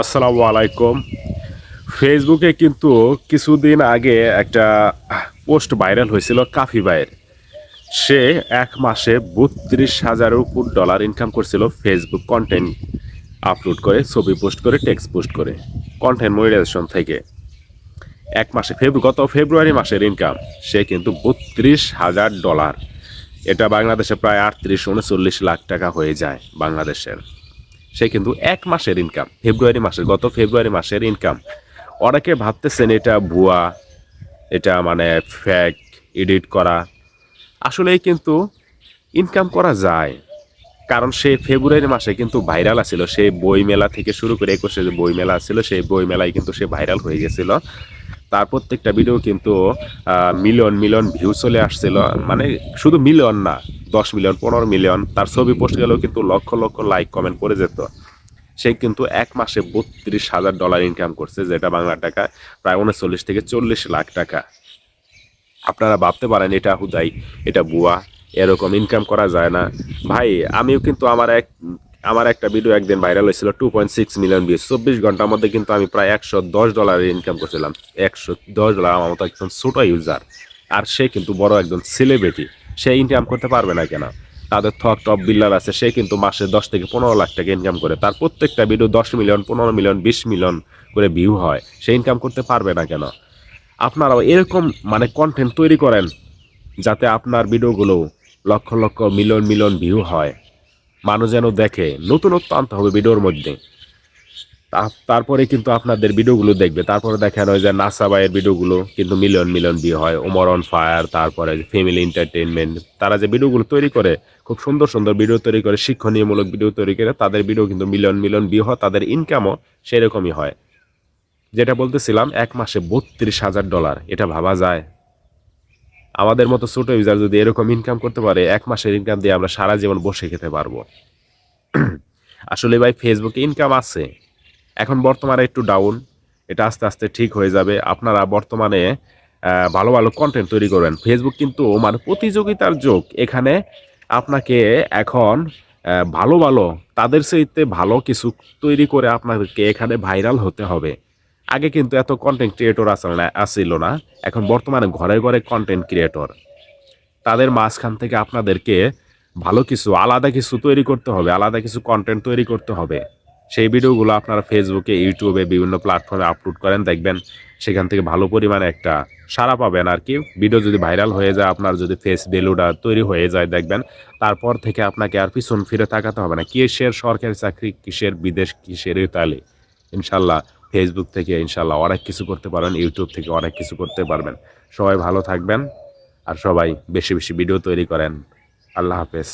আসসালামু আলাইকুম। ফেসবুকে কিন্তু কিছুদিন আগে একটা পোস্ট ভাইরাল হয়েছিল কাফি ভাইয়ের। সে এক মাসে বত্রিশ হাজারের উপর ডলার ইনকাম করছিল ফেসবুক কন্টেন্ট আপলোড করে, ছবি পোস্ট করে টেক্সট পোস্ট করে কন্টেন্ট মনিটাইজেশন থেকে। এক মাসে ফেব্রু গত ফেব্রুয়ারি মাসের ইনকাম সে কিন্তু বত্রিশ হাজার ডলার। এটা বাংলাদেশে প্রায় আটত্রিশ, উনচল্লিশ লাখ টাকা হয়ে যায় বাংলাদেশের। সে কিন্তু এক মাসের ইনকাম ফেব্রুয়ারি মাসের, গত ফেব্রুয়ারি মাসের ইনকাম অনেকে ভাবতেছেন এটা ভুয়া, এটা মানে ফ্যাক এডিট করা। আসলেই কিন্তু ইনকাম করা যায়। কারণ সে ফেব্রুয়ারি মাসে কিন্তু ভাইরাল আছিল সেই বই মেলা থেকে শুরু করে একুশে যে বই মেলা ছিল সেই বই মেলায় কিন্তু সে ভাইরাল হয়ে গেছিল। তার প্রত্যেকটা ভিডিও কিন্তু মিলিয়ন মিলিয়ন ভিউ চলে আসছিল। মানে শুধু মিলিয়ন না দশ মিলিয়ন, পনেরো মিলিয়ন, তার ছবি পোস্ট গেলেও কিন্তু লক্ষ লক্ষ লাইক, কমেন্ট করে যেত। সে কিন্তু এক মাসে বত্রিশ হাজার ডলার ইনকাম করছে, যেটা বাংলা টাকা প্রায় উনচল্লিশ থেকে চল্লিশ লাখ টাকা। আপনারা ভাবতে পারেন, এটা হুদাই, এটা বুয়া, এরকম ইনকাম করা যায় না। ভাই, আমিও কিন্তু আমার এক, আমার একটা ভিডিও একদিন ভাইরাল হয়েছিল two point six million views চব্বিশ ঘণ্টার মধ্যে কিন্তু আমি প্রায় একশো দশ ডলারের ইনকাম করছিলাম। একশো দশ ডলার আমার মতো একজন ছোট ইউজার আর সে কিন্তু বড় একজন সেলিব্রিটি সে ইনকাম করতে পারবে না কেন। তাদের থক টপ বিল্ডার আছে, সে কিন্তু মাসে দশ থেকে পনেরো লাখ টাকা ইনকাম করে। তার প্রত্যেকটা ভিডিও দশ মিলিয়ন পনেরো মিলিয়ন বিশ মিলিয়ন করে ভিউ হয়। সে ইনকাম করতে পারবে না কেন। আপনারাও এরকম মানে কন্টেন্ট তৈরি করেন, যাতে আপনার ভিডিওগুলো lakh lakh million million view হয়। মানুষ যেন দেখে, নতুনত্ব আনতে হবে ভিডিওর মধ্যে। তারপরে কিন্তু আপনাদের ভিডিওগুলো দেখবে। তারপরে দেখেন ওই যে নাসা ভাইয়ের ভিডিওগুলো কিন্তু মিলিয়ন মিলিয়ন ভিউ হয়। ওমর অন ফায়ার তারপরে ফ্যামিলি এন্টারটেনমেন্ট তারা যে ভিডিওগুলো তৈরি করে, খুব সুন্দর সুন্দর ভিডিও তৈরি করে, শিক্ষণীয়মূলক ভিডিও তৈরি করে, তাদের ভিডিও কিন্তু মিলিয়ন মিলিয়ন ভিউ হয়, তাদের ইনকামও সেরকমই হয়। যেটা বলতেছিলাম, এক মাসে বত্রিশ হাজার ডলার এটা ভাবা যায়? আমাদের মতো ছোট ইউজার যদি এরকম ইনকাম করতে পারে, এক মাসের ইনকাম দিয়ে আমরা সারা জীবন বসে খেতে পারব। আসলে ভাই ফেসবুকে ইনকাম আছে। এখন বর্তমানে একটু ডাউন এটা আস্তে আস্তে ঠিক হয়ে যাবে। আপনারা বর্তমানে ভালো ভালো কন্টেন্ট তৈরি করবেন। ফেসবুক কিন্তু মানে প্রতিযোগিতার যুগ। এখানে আপনাকে এখন ভালো ভালো, তাদের সহিতে ভালো কিছু তৈরি করে আপনাদেরকে এখানে ভাইরাল হতে হবে। আগে কিন্তু এত কন্টেন্ট ক্রিয়েটর আসলে না আসছিল না। এখন বর্তমানে ঘরে ঘরে কন্টেন্ট ক্রিয়েটর তাদের মাঝখান থেকে আপনাদেরকে ভালো কিছু, আলাদা কিছু তৈরি করতে হবে, আলাদা কিছু কন্টেন্ট তৈরি করতে হবে। সেই ভিডিওগুলো আপনারা ফেসবুকে ইউটিউবে বিভিন্ন প্ল্যাটফর্মে আপলোড করেন, দেখবেন সেখান থেকে ভালো পরিমাণে একটা সাড়া পাবেন আর কি। ভিডিও যদি ভাইরাল হয়ে যায়, আপনার যদি ফেস ভ্যালুটা তৈরি হয়ে যায়, দেখবেন তারপর থেকে আপনাকে আর পিছন ফিরে তাকাতে হবে না। কিসের সরকারি চাকরি, কিসের বিদেশ, কিসের ইতালি? ইনশাল্লাহ ফেসবুক থেকে ইনশাল্লাহ অনেক কিছু করতে পারবেন ইউটিউব থেকে অনেক কিছু করতে পারবেন। সবাই ভালো থাকবেন আর সবাই বেশি বেশি ভিডিও তৈরি করেন। আল্লাহ হাফেজ।